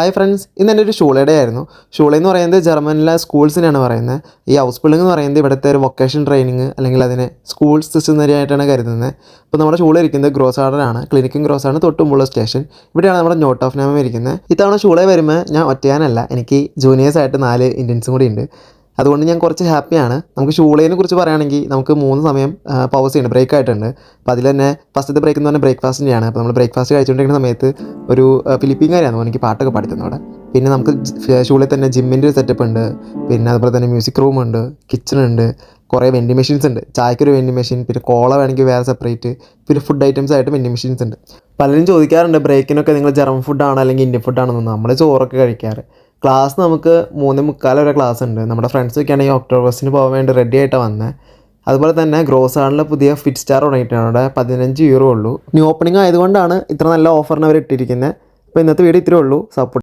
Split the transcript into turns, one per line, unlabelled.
Hi friends ഇന്ന് എന്റെ ഒരു ഷൂളയുടെ ആയിരുന്നു. ഷൂള എന്ന് പറയുന്നത് ജർമ്മനിലെ സ്കൂൾസിനാണ് പറയുന്നത്. ഈ ഹൗസ് ബിൽഡിംഗ് എന്ന് പറയുന്നത് ഇവിടുത്തെ ഒരു വൊക്കേഷൻ ട്രെയിനിങ് അല്ലെങ്കിൽ അതിനെ സ്കൂൾ സിസ്റ്റം തന്നെയായിട്ടാണ് കരുതുന്നത്. ഇപ്പോൾ നമ്മുടെ ഷൂള ഇരിക്കുന്നത് ഗ്രോസ് ആർഡറാണ് ക്ലിനിക്കും ഗ്രോസ് ആണ് തൊട്ടുമുള്ള സ്റ്റേഷൻ ഇവിടെയാണ് നമ്മുടെ നോട്ട് ഓഫ് നാമം ഇരിക്കുന്നത്. ഇത്തവണ ഷൂളെ വരുമ്പോൾ ഞാൻ ഒറ്റയാനല്ല. എനിക്ക് ജൂനിയേഴ്സ് ആയിട്ട് നാല് ഇന്ത്യൻസും കൂടി ഉണ്ട്. അതുകൊണ്ട് ഞാൻ കുറച്ച് ഹാപ്പിയാണ് നമുക്ക് ഷൂളേനെ കുറിച്ച് പറയുകയാണെങ്കിൽ നമുക്ക് മൂന്ന് സമയം പൗസ് ചെയ്യണം. ബ്രേക്ക് ആയിട്ടുണ്ട്. അപ്പോൾ അതിൽ തന്നെ ഫസ്റ്റത്തെ ബ്രേക്ക് എന്ന് പറഞ്ഞാൽ ബ്രേക്ക്ഫാസ്റ്റിന്റെയാണ് അപ്പോൾ നമ്മൾ ബ്രേക്ക്ഫാസ്റ്റ് കഴിച്ചുകൊണ്ടിരിക്കുന്ന സമയത്ത് ഒരു ഫിലിപ്പീൻകാരാണ് എനിക്ക് പാട്ടൊക്കെ പാടിത്തന്നു അവിടെ. പിന്നെ നമുക്ക് ഷൂളിൽ തന്നെ ജിമ്മിന്റെ ഒരു സെറ്റപ്പ് ഉണ്ട്. പിന്നെ അതുപോലെ തന്നെ മ്യൂസിക് റൂം ഉണ്ട് കിച്ചൺ ഉണ്ട് കുറേ വെൻഡിങ് മെഷീൻസ് ഉണ്ട്. ചായക്കൊരു വെൻഡിങ് മെഷീൻ പിന്നെ കോള വേണമെങ്കിൽ വേറെ സെപ്പറേറ്റ് പിന്നെ ഫുഡ് ഐറ്റംസ് ആയിട്ട് വെൻഡിങ് മെഷീൻസ് ഉണ്ട്. പലരും ചോദിക്കാറുണ്ട് ബ്രേക്കിനൊക്കെ നിങ്ങൾ ജർമ്മൻ ഫുഡാണോ അല്ലെങ്കിൽ ഇന്ത്യൻ ഫുഡാണോ എന്ന്. നമ്മൾ ചോറൊക്കെ കഴിക്കാറ്. ക്ലാസ് നമുക്ക് മൂന്ന് മുക്കാൽ വരെ ക്ലാസ് ഉണ്ട്. നമ്മുടെ ഫ്രണ്ട്സ് ഒക്കെ ആണെങ്കിൽ ഒക്ടോബർസിന് പോകാൻ വേണ്ടി റെഡി ആയിട്ടാണ് വന്നത് അതുപോലെ തന്നെ ഗ്രോസ് ആണിലെ പുതിയ ഫിറ്റ് സ്റ്റാർ തുടങ്ങിയിട്ടാണ്. അവിടെ പതിനഞ്ച് യൂറോ ഉള്ളൂ. ന്യൂ ഓപ്പണിംഗ് ആയതുകൊണ്ടാണ് ഇത്ര നല്ല ഓഫറിന് അവർ ഇട്ടിരിക്കുന്നത് അപ്പോൾ ഇന്നത്തെ വീഡിയോ ഇത്രേ ഉള്ളൂ. സപ്പോർട്ട്